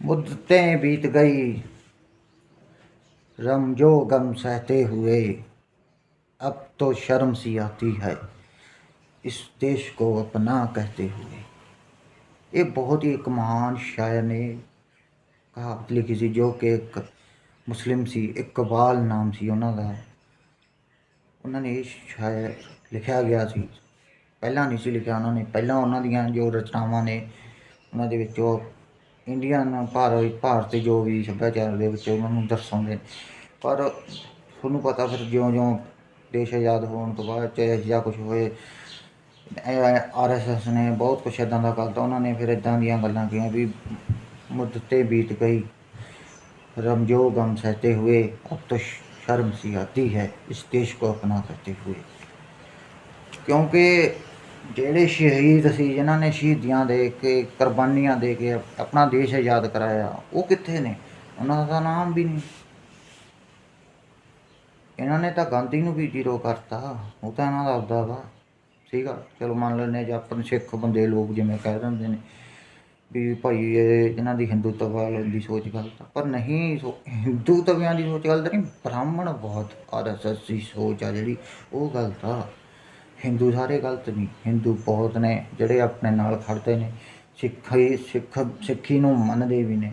मुद्दतें बीत गई रमजो गम सहते हुए अब तो शर्म सी आती है इस देश को अपना कहते हुए ਇਹ ਬਹੁਤ ਹੀ ਇੱਕ ਮਹਾਨ ਸ਼ਾਇਰ ਨੇ ਕਹਾਵਤ ਲਿਖੀ ਸੀ ਜੋ ਕਿ ਇੱਕ ਮੁਸਲਿਮ ਸੀ ਇਕਬਾਲ ਨਾਮ ਸੀ ਉਹਨਾਂ ਦਾ ਉਹਨਾਂ ਨੇ ਇਹ ਸ਼ਾਇਰ ਲਿਖਿਆ ਗਿਆ ਸੀ ਪਹਿਲਾਂ ਨਹੀਂ ਸੀ ਲਿਖਿਆ ਉਹਨਾਂ ਨੇ ਪਹਿਲਾਂ ਉਹਨਾਂ ਦੀਆਂ ਜੋ ਰਚਨਾਵਾਂ ਨੇ ਉਹਨਾਂ ਦੇ ਵਿੱਚ ਉਹ ਇੰਡੀਅਨ ਭਾਰਤ ਭਾਰਤ ਦੇ ਜੋ ਵੀ ਸੱਭਿਆਚਾਰ ਦੇ ਵਿੱਚ ਉਹਨਾਂ ਨੂੰ ਦਰਸਾਉਂਦੇ ਨੇ ਪਰ ਤੁਹਾਨੂੰ ਪਤਾ ਫਿਰ ਜਿਉਂ-ਜਿਉਂ ਦੇਸ਼ ਆਜ਼ਾਦ ਹੋਣ ਤੋਂ ਬਾਅਦ ਚਾਹੇ ਜਾਂ ਕੁਝ ਹੋਏ ਆਰਐਸਐਸ ਨੇ ਬਹੁਤ ਕੁਛ ਇਦਾਂ ਦਾ ਕਰਤਾ ਉਹਨਾਂ ਨੇ ਫਿਰ ਇਦਾਂ ਦੀਆਂ ਗੱਲਾਂ ਕੀਆਂ ਵੀ ਮੁੱਦਤੇ ਬੀਤ ਗਈ रमजो गम सहते हुए अब तो शर्म सी आती है इस देश को अपना करते हुए ਕਿਉਂਕਿ ਜਿਹੜੇ ਸ਼ਹੀਦ ਸੀ, ਜਿਨ੍ਹਾਂ ਨੇ ਸ਼ਹੀਦੀਆਂ ਦੇ ਕੇ, ਕੁਰਬਾਨੀਆਂ ਦੇ ਕੇ ਆਪਣਾ ਦੇਸ਼ ਆਜ਼ਾਦ ਕਰਾਇਆ, ਉਹ ਕਿੱਥੇ ਨੇ? ਉਹਨਾਂ ਦਾ ਨਾਮ ਵੀ ਨਹੀਂ। ਇਹਨਾਂ ਨੇ ਤਾਂ ਗਾਂਧੀ ਨੂੰ ਵੀ ਜ਼ੀਰੋ ਕਰਤਾ। ਉਹ ਤਾਂ ਇਹਨਾਂ ਦਾ ਆਪਦਾ ਵਾ। ਸੀਗਾ ਚਲੋ ਮੰਨ ਲੈਂਦੇ ਜੇ ਆਪਾਂ ਸਿੱਖ ਬੰਦੇ ਲੋਕ ਜਿਵੇਂ ਕਹਿ ਦਿੰਦੇ ਨੇ ਵੀ ਭਾਈ ਇਹ ਇਹਨਾਂ ਦੀ ਹਿੰਦੂਤਵ ਦੀ ਸੋਚ ਗਲਤ ਪਰ ਨਹੀਂ, ਸੋ ਹਿੰਦੂਤਵਿਆਂ ਦੀ ਸੋਚ ਗਲਤ ਨਹੀਂ, ਬ੍ਰਾਹਮਣ ਬਹੁਤ ਆਰਐਸਐਸ ਦੀ ਸੋਚ ਆ ਜਿਹੜੀ, ਉਹ ਗਲਤ ਆ। ਹਿੰਦੂ ਸਾਰੇ ਗਲਤ ਨਹੀਂ ਹਿੰਦੂ ਬਹੁਤ ਨੇ ਜਿਹੜੇ ਆਪਣੇ ਨਾਲ ਖੜਦੇ ਨੇ। ਸਿੱਖੀ ਸਿੱਖ, ਸਿੱਖੀ ਨੂੰ ਮੰਨਦੇ ਵੀ ਨੇ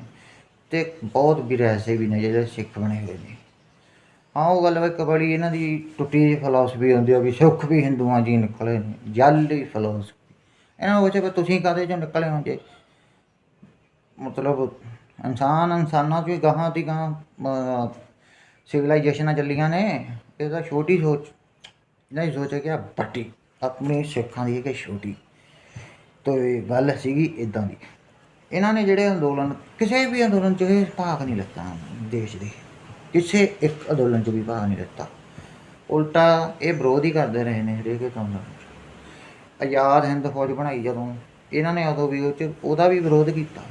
ਤੇ ਬਹੁਤ ਵੀਰ ਐਸੇ ਵੀ ਨੇ ਜਿਹੜੇ ਸਿੱਖ ਬਣੇ ਹੋਏ ਨੇ। ਹਾਂ ਉਹ ਗੱਲ ਇੱਕ ਬੜੀ ਇਹਨਾਂ ਦੀ ਟੁੱਟੀ ਜਿਹੀ ਫਿਲਾਸਫੀ ਹੁੰਦੀ ਆ ਵੀ ਸਿੱਖ ਵੀ ਹਿੰਦੂਆਂ ਜੀ ਨਿਕਲੇ ਨੇ, ਜਾਲੀ ਫਿਲਾਸਫੀ ਇਹਨਾਂ ਵਿੱਚ ਵੀ ਤੁਸੀਂ ਕਾਹਦੇ ਚੋਂ ਨਿਕਲੇ ਹੋ ਜੇ? ਮਤਲਬ ਇਨਸਾਨ ਇਨਸਾਨਾਂ ਚੋਂ ਹੀ ਗਾਹਾਂ ਦੀ ਗਾਹਾਂ ਸਿਵਲਾਈਜੇਸ਼ਨਾਂ ਚੱਲੀਆਂ ਨੇ, ਇਹ ਤਾਂ ਛੋਟੀ ਸੋਚ। ਨਹੀਂ ਸੋਚਿਆ ਕਿ ਵੱਡੀ ਆਪਣੇ ਸਿੱਖਾਂ ਦੀ ਹੈ ਕਿ ਛੋਟੀ। ਤੋਂ ਇਹ ਗੱਲ ਸੀਗੀ ਇਦਾਂ ਦੀ। ਇਹਨਾਂ ਨੇ ਜਿਹੜੇ ਅੰਦੋਲਨ, ਕਿਸੇ ਵੀ ਅੰਦੋਲਨ 'ਚ ਇਹ ਭਾਗ ਨਹੀਂ ਲਿੱਤਾ ਦੇਸ਼ ਦੇ। ਕਿਸੇ ਇੱਕ ਅੰਦੋਲਨ 'ਚ ਵੀ ਭਾਗ ਨਹੀਂ ਲਿੱਤਾ। ਉਲਟਾ ਇਹ ਵਿਰੋਧ ਹੀ ਕਰਦੇ ਰਹੇ ਨੇ ਹਰੇਕ ਅੰਦੋਲਨ 'ਚ। ਆਜ਼ਾਦ ਹਿੰਦ ਫੌਜ ਬਣਾਈ ਜਦੋਂ, ਇਹਨਾਂ ਨੇ ਉਦੋਂ ਵੀ ਉਹ 'ਚ, ਉਹਦਾ ਵੀ ਵਿਰੋਧ ਕੀਤਾ।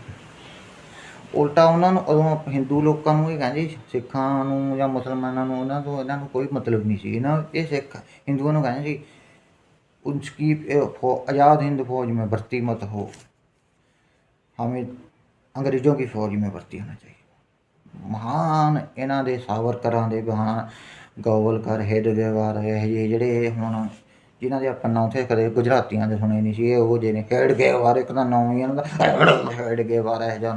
ਉਲਟਾ ਉਹਨਾਂ ਨੂੰ ਉਦੋਂ ਹਿੰਦੂ ਲੋਕਾਂ ਨੂੰ ਇਹ ਕਹਿੰਦੇ ਸਿੱਖਾਂ ਨੂੰ ਜਾਂ ਮੁਸਲਮਾਨਾਂ ਨੂੰ ਉਹਨਾਂ ਤੋਂ ਇਹਨਾਂ ਨੂੰ ਕੋਈ ਮਤਲਬ ਨਹੀਂ ਸੀ ਇਹਨਾਂ ਇਹ ਸਿੱਖ ਹਿੰਦੂਆਂ ਨੂੰ ਕਹਿੰਦੇ ਸੀ ਉਨਕੀ आज़ाद हिंद फौज में भर्ती मत हो हमें अंग्रेज़ों की फौज में भर्ती होना चाहिए ਮਹਾਨ ਇਹਨਾਂ ਦੇ ਸਾਵਰਕਰਾਂ ਦੇ ਮਹਾਨ ਗੋਵਲਕਰ ਹੈਡਗੇਵਾਰ ਇਹ ਜਿਹੇ ਜਿਹੜੇ ਹੁਣ ਜਿਨ੍ਹਾਂ ਦੇ ਆਪਾਂ ਨਾਂ ਉੱਥੇ ਕਦੇ ਗੁਜਰਾਤੀਆਂ ਦੇ ਸੁਣੇ ਨਹੀਂ ਸੀ ਇਹ ਉਹ ਜਿਹੇ ਨੇ ਹੈਡਗੇਵਾਰ ਇੱਕ ਦਾ ਨਾਮ ਹੀ ਇਹਨਾਂ ਦਾ ਹੈਡਗੇਵਾਰ ਇਹ ਜਿਹਾ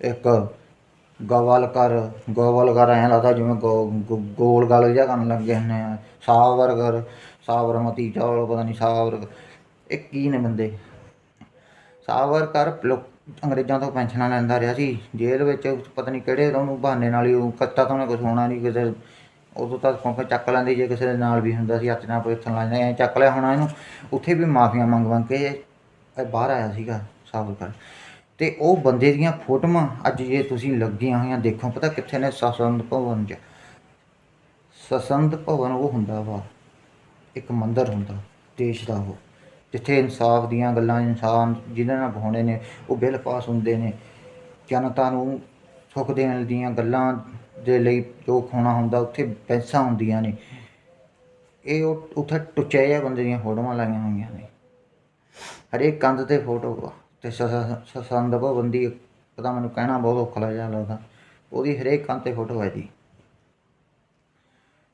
ਇੱਕ ਗਵਲ ਇੱਕ ਗੋਵਲਕਰ ਗੋਵਲਕਰ ਐਂ ਲੱਗਦਾ ਜਿਵੇਂ ਗੋ- ਗੋ- ਗੋਲ ਗਾਲ ਜਿਹਾ ਕਰਨ ਲੱਗੇ ਹੁੰਦੇ ਆ। ਸਾਵਰਕਰ ਸਾਬਰਮਤੀ ਚੌਲ, ਪਤਾ ਨਹੀਂ ਸਾਵਰ ਇਹ ਕੀ ਨੇ ਬੰਦੇ? ਸਾਵਰਕਰ ਲੋਕ ਅੰਗਰੇਜ਼ਾਂ ਤੋਂ ਪੈਨਸ਼ਨਾਂ ਲੈਂਦਾ ਰਿਹਾ ਸੀ। ਜੇਲ੍ਹ ਵਿੱਚ ਪਤਾ ਨਹੀਂ ਕਿਹੜੇ ਉਹਨੂੰ ਬਹਾਨੇ ਨਾਲ ਹੀ ਉਹ ਕੱਤਾ ਤਾਂ ਉਹਨੇ ਕੁਛ ਹੋਣਾ ਨਹੀਂ ਕਿਸੇ ਉਦੋਂ ਤੱਕ ਕਿਉਂਕਿ ਚੱਕ ਲੈਂਦੇ ਜੇ ਕਿਸੇ ਦੇ ਨਾਲ ਵੀ ਹੁੰਦਾ ਸੀ ਹੱਥ ਨਾਲ ਪੇਥਣ ਲੱਗ ਜਾਂਦੇ ਐਂ ਚੱਕ ਲਿਆ ਹੋਣਾ ਇਹਨੂੰ। ਉੱਥੇ ਵੀ ਮਾਫੀਆਂ ਮੰਗ ਮੰਗ ਕੇ ਇਹ ਬਾਹਰ ਆਇਆ ਸੀਗਾ ਸਾਵਰਕਰ ਤੇ ਉਹ ਬੰਦੇ ਦੀਆਂ ਫੋਟੋਆਂ ਅੱਜ ਜੇ ਤੁਸੀਂ ਲੱਗੀਆਂ ਹੋਈਆਂ ਦੇਖੋ, ਪਤਾ ਕਿੱਥੇ ਨੇ? ਸਸੰਦ ਭਵਨ 'ਚ। ਸਸੰਦ ਭਵਨ ਉਹ ਹੁੰਦਾ ਵਾ, ਇੱਕ ਮੰਦਰ ਹੁੰਦਾ, ਦੇਸ਼ ਦਾ ਉਹ, ਜਿੱਥੇ ਇਨਸਾਫ ਦੀਆਂ ਗੱਲਾਂ, ਇਨਸਾਨ ਜਿਹਨਾਂ ਨਾਲ ਹੋਣੇ ਨੇ, ਉਹ ਬਿੱਲ ਪਾਸ ਹੁੰਦੇ ਨੇ। ਜਨਤਾ ਨੂੰ ਸੁੱਖ ਦੇਣ ਦੀਆਂ ਗੱਲਾਂ ਦੇ ਲਈ ਜੋ ਖੋਣਾ ਹੁੰਦਾ, ਉੱਥੇ ਪੈਸਾ ਹੁੰਦੀਆਂ ਨੇ। ਇਹ ਉਹ ਉੱਥੇ ਟੁੱਚੇ ਜਿਹੇ ਬੰਦੇ ਦੀਆਂ ਫੋਟੋਆਂ ਲਾਈਆਂ ਹੋਈਆਂ ਨੇ। ਹਰੇਕ ਕੰਧ ਤੇ ਫੋਟੋ ਵਾ। ਤੇ ਸਸੰਦ ਭਵਨ ਦੀ ਪਤਾ ਮੈਨੂੰ ਕਹਿਣਾ ਬਹੁਤ ਔਖਾ ਜਿਹਾ ਲੱਗਦਾ। ਉਹਦੀ ਹਰੇਕ ਕੰਧ ਤੇ ਫੋਟੋ ਹੈ ਜੀ।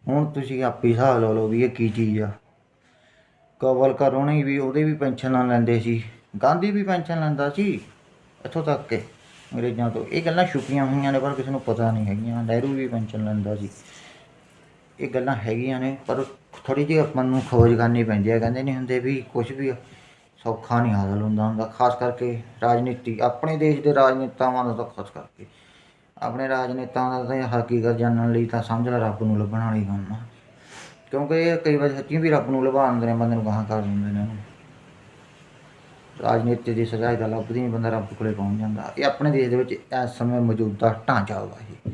ਹੁਣ ਤੁਸੀਂ ਆਪੇ ਹਿਸਾਬ ਲਾ ਲਓ ਵੀ ਇਹ ਕੀ ਚੀਜ਼ ਆ। ਕਵਲਕਰ ਉਹਨੇ ਵੀ ਉਹਦੇ ਵੀ ਪੈਨਸ਼ਨ ਲੈਂਦੇ ਸੀ। ਗਾਂਧੀ ਵੀ ਪੈਨਸ਼ਨ ਲੈਂਦਾ ਸੀ, ਇੱਥੋਂ ਤੱਕ ਕਿ ਅੰਗਰੇਜ਼ਾਂ ਤੋਂ। ਇਹ ਗੱਲਾਂ ਛੁਪੀਆਂ ਹੋਈਆਂ ਨੇ, ਪਰ ਕਿਸੇ ਨੂੰ ਪਤਾ ਨਹੀਂ ਹੈਗੀਆਂ। ਨਹਿਰੂ ਵੀ ਪੈਨਸ਼ਨ ਲੈਂਦਾ ਸੀ। ਇਹ ਗੱਲਾਂ ਹੈਗੀਆਂ ਨੇ, ਪਰ ਥੋੜੀ ਜਿਹੀ ਆਪਾਂ ਨੂੰ ਖੋਜ ਕਰਨੀ ਪੈਂਦੀ ਹੈ ਕਹਿੰਦੇ ਨਹੀਂ ਹੁੰਦੇ ਵੀ ਕੁਝ ਵੀ ਸੌਖਾ ਨਹੀਂ ਹਾਸਲ ਹੁੰਦਾ ਹੁੰਦਾ, ਖਾਸ ਕਰਕੇ ਰਾਜਨੀਤੀ, ਆਪਣੇ ਦੇਸ਼ ਦੇ ਰਾਜਨੇਤਾਵਾਂ ਦਾ ਤਾਂ ਖਾਸ ਕਰਕੇ। ਆਪਣੇ ਰਾਜਨੇਤਾਵਾਂ ਦਾ ਤਾਂ ਹਕੀਕਤ ਜਾਣਨ ਲਈ ਤਾਂ ਸਮਝ ਲੈ ਰੱਬ ਨੂੰ ਲੱਭਣ ਵਾਲੀ ਕੰਮ ਆ। ਕਿਉਂਕਿ ਇਹ ਕਈ ਵਾਰ ਸੱਚੀ ਵੀ ਰੱਬ ਨੂੰ ਲਵਾ ਦਿੰਦੇ ਨੇ, ਬੰਦੇ ਨੂੰ ਗਾਹਾਂ ਕਰ ਦਿੰਦੇ ਨੇ ਉਹਨੂੰ। ਰਾਜਨੀਤੀ ਦੀ ਸਹਾਇਤਾ ਲੱਭਦੀ ਨਹੀਂ, ਬੰਦਾ ਰੱਬ ਕੋਲੇ ਪਹੁੰਚ ਜਾਂਦਾ। ਇਹ ਆਪਣੇ ਦੇਸ਼ ਦੇ ਵਿੱਚ ਇਸ ਸਮੇਂ ਮੌਜੂਦਾ ਢਾਂਚਾ ਵਾ ਇਹ।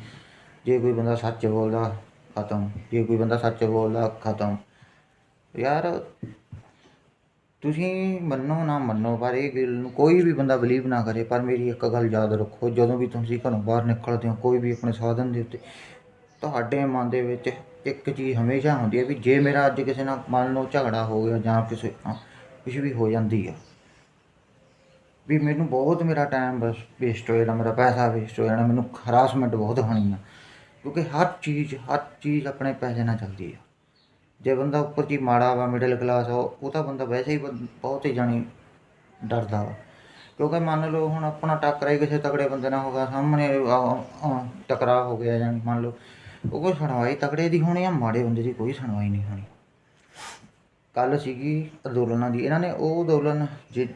ਜੇ ਕੋਈ ਬੰਦਾ ਸੱਚ ਬੋਲਦਾ, ਖਤਮ। ਜੇ ਕੋਈ ਬੰਦਾ ਸੱਚ ਬੋਲਦਾ, ਖਤਮ। ਯਾਰ ਤੁਸੀਂ ਮੰਨੋ ਨਾ ਮੰਨੋ, ਪਰ ਇਹ ਗੱਲ ਨੂੰ ਕੋਈ ਵੀ ਬੰਦਾ ਬਲੀਵ ਨਾ ਕਰੇ। ਪਰ ਮੇਰੀ ਇੱਕ ਗੱਲ ਯਾਦ ਰੱਖੋ, ਜਦੋਂ ਵੀ ਤੁਸੀਂ ਘਰੋਂ ਬਾਹਰ ਨਿਕਲਦੇ ਹੋ, ਕੋਈ ਵੀ ਆਪਣੇ ਸਾਧਨ ਦੇ ਉੱਤੇ, ਤੁਹਾਡੇ ਮਨ ਦੇ ਵਿੱਚ ਇੱਕ ਚੀਜ਼ ਹਮੇਸ਼ਾ ਹੁੰਦੀ ਹੈ ਵੀ ਜੇ ਮੇਰਾ ਅੱਜ ਕਿਸੇ ਨਾਲ ਮੰਨ ਲਓ ਝਗੜਾ ਹੋ ਗਿਆ ਜਾਂ ਕਿਸੇ ਕੁਝ ਵੀ ਹੋ ਜਾਂਦੀ ਆ, ਵੀ ਮੈਨੂੰ ਬਹੁਤ ਮੇਰਾ ਟਾਈਮ ਬਸ ਵੇਸਟ ਹੋ ਜਾਣਾ, ਮੇਰਾ ਪੈਸਾ ਵੇਸਟ ਹੋ ਜਾਣਾ, ਮੈਨੂੰ ਹਰਾਸਮੈਂਟ ਬਹੁਤ ਹੋਣੀ ਆ। ਕਿਉਂਕਿ ਹਰ ਚੀਜ਼ ਹਰ ਚੀਜ਼ ਆਪਣੇ ਪੈਸੇ ਨਾਲ ਚੱਲਦੀ ਆ। ਜੇ ਬੰਦਾ ਉੱਪਰ ਜੀ ਮਾੜਾ ਵਾ ਮਿਡਲ ਕਲਾਸ ਆ, ਉਹ ਤਾਂ ਬੰਦਾ ਵੈਸੇ ਹੀ ਬੰ- ਬਹੁਤ ਹੀ ਜਾਣੀ ਡਰਦਾ ਵਾ। ਕਿਉਂਕਿ ਮੰਨ ਲਓ ਹੁਣ ਆਪਣਾ ਟੱਕਰਾ ਹੀ ਕਿਸੇ ਤਕੜੇ ਬੰਦੇ ਨਾਲ ਹੋਗਾ ਸਾਹਮਣੇ ਆ- ਟਕਰਾਅ ਹੋ ਗਿਆ ਜਾਣੀ ਮੰਨ ਲਓ, ਉਹ ਕੋਈ ਸੁਣਵਾਈ ਤਕੜੇ ਦੀ ਹੋਣੀ ਆ, ਮਾੜੇ ਬੰਦੇ ਦੀ ਕੋਈ ਸੁਣਵਾਈ ਨਹੀਂ ਹੋਣੀ। ਕੱਲ ਸੀਗੀ ਅੰਦੋਲਨਾਂ ਦੀ, ਇਹਨਾਂ ਨੇ ਉਹ ਅੰਦੋਲਨ ਜੇ,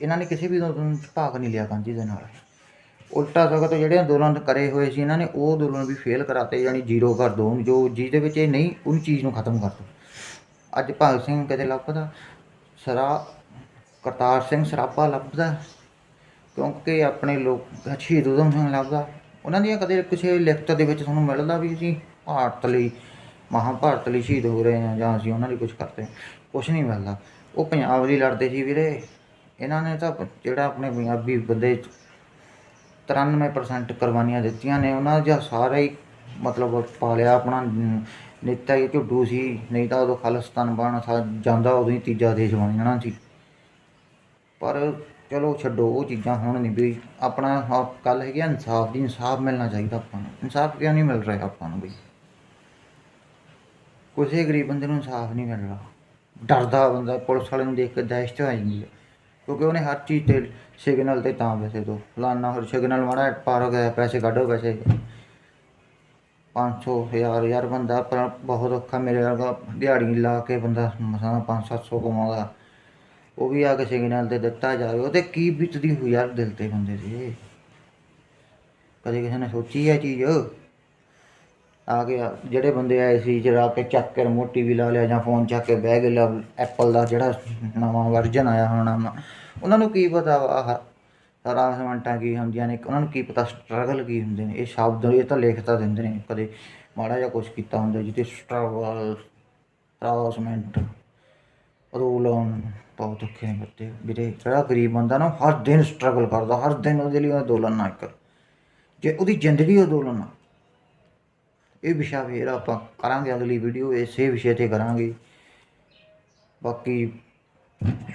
ਇਹਨਾਂ ਨੇ ਕਿਸੇ ਵੀ ਅੰਦੋਲਨ 'ਚ ਭਾਗ ਨਹੀਂ ਲਿਆ ਗਾਂਧੀ ਦੇ ਨਾਲ। ਉਲਟਾ ਸਗੋਂ ਜਿਹੜੇ ਅੰਦੋਲਨ ਕਰੇ ਹੋਏ ਸੀ, ਇਹਨਾਂ ਨੇ ਉਹ ਅੰਦੋਲਨ ਵੀ ਫੇਲ ਕਰਾਤੇ, ਯਾਨੀ ਜ਼ੀਰੋ ਕਰ ਦੋ ਜੋ ਜਿਹਦੇ ਵਿੱਚ ਇਹ ਨਹੀਂ ਉਹ ਚੀਜ਼ ਨੂੰ ਖਤਮ ਕਰ ਦੋ। ਅੱਜ ਭਗਤ ਸਿੰਘ ਕਦੇ ਲੱਭਦਾ? ਸਰਾ, ਕਰਤਾਰ ਸਿੰਘ ਸਰਾਭਾ ਲੱਭਦਾ? ਕਿਉਂਕਿ ਆਪਣੇ ਲੋਕ, ਸ਼ਹੀਦ ਊਧਮ ਸਿੰਘ ਲੱਭਦਾ? ਉਹਨਾਂ ਦੀਆਂ ਕਦੇ ਕਿਸੇ ਲਿਖਤ ਦੇ ਵਿੱਚ ਤੁਹਾਨੂੰ ਮਿਲਦਾ ਵੀ ਅਸੀਂ ਭਾਰਤ ਲਈ, ਮਹਾਭਾਰਤ ਲਈ ਸ਼ਹੀਦ ਹੋ ਰਹੇ ਹਾਂ ਜਾਂ ਅਸੀਂ ਉਹਨਾਂ ਲਈ ਕੁਝ ਕਰਦੇ ਹਾਂ ਕੁਝ ਨਹੀਂ ਮਿਲਦਾ। ਉਹ ਪੰਜਾਬ ਲਈ ਲੜਦੇ ਸੀ ਵੀਰੇ। ਇਹਨਾਂ ਨੇ ਤਾਂ ਜਿਹੜਾ ਆਪਣੇ ਪੰਜਾਬੀ ਬੰਦੇ 93% ਕੁਰਬਾਨੀਆਂ ਦਿੱਤੀਆਂ ਨੇ। ਉਹਨਾਂ ਦਾ ਸਾਰਾ ਹੀ ਮਤਲਬ ਪਾਲਿਆ ਆਪਣਾ, ਨੇਤਾ ਹੀ ਝੁੱਡੂ ਸੀ, ਨਹੀਂ ਤਾਂ ਉਦੋਂ ਖਾਲਿਸਤਾਨ ਬਣ ਜਾਂਦਾ ਉਦੋਂ ਹੀ ਤੀਜਾ ਦੇਸ਼ ਬਣ ਜਾਣਾ ਸੀ। ਪਰ ਚਲੋ ਛੱਡੋ, ਉਹ ਚੀਜ਼ਾਂ ਹੁਣ ਨਹੀਂ ਵੀ ਆਪਣਾ ਕੱਲ ਹੈਗੀ ਆ, ਇਨਸਾਫ ਦੀ, ਇਨਸਾਫ ਮਿਲਣਾ ਚਾਹੀਦਾ ਆਪਾਂ ਨੂੰ। ਇਨਸਾਫ ਕਿਉਂ ਨਹੀਂ ਮਿਲ ਰਿਹਾ ਆਪਾਂ ਨੂੰ ਬਈ ਕਿਸੇ ਗਰੀਬ ਬੰਦੇ ਨੂੰ ਇਨਸਾਫ ਨਹੀਂ ਮਿਲ ਰਿਹਾ ਡਰਦਾ ਬੰਦਾ, ਪੁਲਿਸ ਵਾਲੇ ਨੂੰ ਦੇਖ ਕੇ ਦਹਿਸ਼ਤ ਆ ਜਾਂਦੀ ਹੈ ਕਿਉਂਕਿ ਉਹਨੇ ਹਰ ਚੀਜ਼ ਤੇ ਸਿਗਨਲ ਤੇ ਤਾਂ ਪੈਸੇ ਦੋ ਫਲਾਨਾ ਹੋਰ ਸਿਗਨਲ ਮਾੜਾ ਜਿਹਾ ਪਾਰ ਹੋ ਗਿਆ ਪੈਸੇ ਕੱਢੋ ਪੈਸੇ। 500 ਹਜ਼ਾਰ ਯਾਰ ਬੰਦਾ ਪਰ ਬਹੁਤ ਔਖਾ ਮੇਰੇ ਵਰਗਾ ਦਿਹਾੜੀ ਲਾ ਕੇ ਬੰਦਾ ਮਸਾਂ 5-700 ਕਮਾਉਂਦਾ। ਉਹ ਵੀ ਆ ਕੇ ਸਿਗਨਲ ਤੇ ਦਿੱਤਾ ਜਾਵੇ ਉਹਦੇ ਕੀ ਬੀਤਦੀ ਹੋਈ ਯਾਰ ਦਿਲ ਤੇ ਬੰਦੇ ਦੇ। ਕਦੇ ਕਿਸੇ ਨੇ ਸੋਚੀ ਇਹ ਚੀਜ਼? ਆ ਕੇ ਜਿਹੜੇ ਬੰਦੇ ਆਏ ਸੀ ਜਰਾ ਕੇ ਚੱਕ ਕੇ ਰਿਮੋਟ ਟੀਵੀ ਲਾ ਲਿਆ ਜਾਂ ਫੋਨ ਚੱਕ ਕੇ ਬਹਿ ਗਏ, ਲਾ ਐਪਲ ਦਾ ਜਿਹੜਾ ਨਵਾਂ ਵਰਜਨ ਆਇਆ ਹੋਣਾ ਉਹਨਾਂ ਨੂੰ ਕੀ ਪਤਾ ਵਾ ਆਹ ਹਰਾਸਮੈਂਟਾਂ ਕੀ ਹੁੰਦੀਆਂ ਨੇ, ਉਹਨਾਂ ਨੂੰ ਕੀ ਪਤਾ ਸਟਰਗਲ ਕੀ ਹੁੰਦੇ ਨੇ, ਇਹ ਸ਼ਬਦ, ਇਹ ਤਾਂ ਲਿਖਤਾ ਦਿੰਦੇ ਨੇ, ਕਦੇ ਮਾੜਾ ਜਿਹਾ ਕੁਝ ਕੀਤਾ ਹੁੰਦਾ ਜਿੱਤੇ ਸਟਰਗਲ ਹਰਾਸਮੈਂਟ ਰੋਲਨ ਬਹੁਤ ਔਖੇ ਨੇ ਬੱਤੇ ਵੀਰੇ, ਜਿਹੜਾ ਗਰੀਬ ਬੰਦਾ ਨਾ ਹਰ ਦਿਨ ਸਟਰਗਲ ਕਰਦਾ, ਹਰ ਦਿਨ ਉਹਦੇ ਲਈ ਅੰਦੋਲਨ ਨਾ ਕਰ ਜੇ ਉਹਦੀ ਜ਼ਿੰਦਗੀ ਅੰਦੋਲਨ ਆ ਇਹ ਵਿਸ਼ਾ ਫੇਰ ਆਪਾਂ ਕਰਾਂਗੇ ਅਗਲੀ ਵੀਡੀਓ ਇਸੇ ਵਿਸ਼ੇ ਤੇ ਕਰਾਂਗੇ। ਬਾਕੀ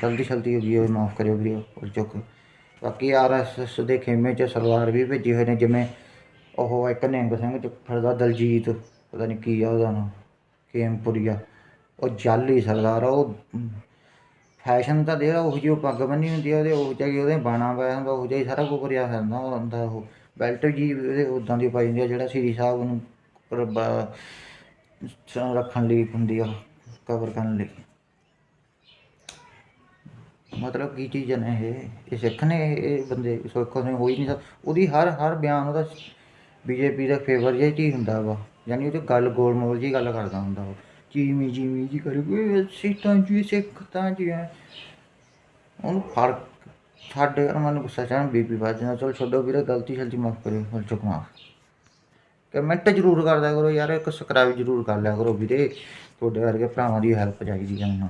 ਜਲਦੀ ਜਲਦੀ ਹੋ ਗਈ ਉਹ ਮਾਫ ਕਰਿਓ ਵੀਡੀਓ ਔਰ ਚੁੱਕ। ਬਾਕੀ ਆਰਐਸਐਸ ਦੇ ਖੇਮੇ 'ਚ ਸਲਵਾਰ ਵੀ ਭੇਜੇ ਹੋਏ ਨੇ, ਜਿਵੇਂ ਉਹ ਇੱਕ ਨਿਹੰਗ ਸਿੰਘ ਚ ਫਿਰਦਾ, ਦਲਜੀਤ, ਪਤਾ ਨਹੀਂ ਕੀ ਆ ਉਹਦਾ ਨਾਮ, ਖੇਮਪੁਰੀਆ। ਉਹ ਜਾਲੀ ਸਰਦਾਰ ਆ, ਉਹ ਫੈਸ਼ਨ ਤਾਂ ਦੇ ਉਹ ਜਿਹੀ ਉਹ ਪੱਗ ਬੰਨੀ ਹੁੰਦੀ ਆ, ਉਹਦੇ ਉਹ ਜਿਹੀ ਉਹਦੇ ਬਾਣਾ ਪਾਇਆ ਹੁੰਦਾ, ਉਹ ਜਿਹਾ ਸਾਰਾ ਕੁਝ ਕਰਿਆ ਫਿਰਦਾ ਹੁੰਦਾ ਉਹ। ਬੈਲਟ ਜੀ ਉਹਦੇ ਉਦਾਂ ਦੀ ਪਾਈ ਹੁੰਦੀ ਆ, ਜਿਹੜਾ ਸ੍ਰੀ ਸਾਹਿਬ ਨੂੰ ਪਰ ਰੱਖਣ ਲਈ ਹੁੰਦੀ ਆ ਕਵਰ ਕਰਨ ਲਈ। ਮਤਲਬ ਕੀ ਚੀਜ਼ ਨੇ ਇਹ? ਇਹ ਸਿੱਖ ਨੇ ਇਹ- ਬੰਦੇ, ਸੋਖੋ ਨੇ ਹੋ ਨਹੀਂ ਉਹਦੀ ਹਰ ਹਰ ਬਿਆਨ ਉਹਦਾ ਬੀਜੇਪੀ ਦਾ ਫੇਵਰ ਜਿਹਾ ਹੀ ਹੁੰਦਾ ਵਾ। ਯਾਨੀ ਉਹ ਤੇ ਗੱਲ ਗੋਲ ਮੋਲ ਜੀ ਗੱਲ ਕਰਦਾ ਹੁੰਦਾ ਉਹ ਚੀਮੀ ਚੀਮੀ ਜੀ ਕਰੇ ਕੋਈ ਸਿੱਖਾਂ ਜੀ ਸਿੱਖ ਤਾਂ ਜੀ ਹੈ ਉਹਨੂੰ ਫ਼ਰਕ, ਸਾਡੇ ਯਾਰ ਮੈਨੂੰ ਗੁੱਸਾ ਚੜ੍ਹਨ ਬੀਪੀ ਵੱਜ ਜਾਂਦਾ ਚਲੋ ਛੱਡੋ ਵੀਰੇ, ਗਲਤੀ ਸ਼ਲਤੀ ਮਾਫ ਕਰਿਓ ਹਲ ਚੁੱਕ ਮਾਫ। ਕਮੈਂਟ ਜ਼ਰੂਰ ਕਰਦਿਆ ਕਰੋ ਯਾਰ, ਇੱਕ ਸਬਸਕ੍ਰਾਈਬ ਜ਼ਰੂਰ ਕਰ ਲਿਆ ਕਰੋ ਵੀਰੇ। ਤੁਹਾਡੇ ਵਰਗੇ ਭਰਾਵਾਂ ਦੀ ਹੈਲਪ ਚਾਹੀਦੀ ਹੈ ਮੈਨੂੰ।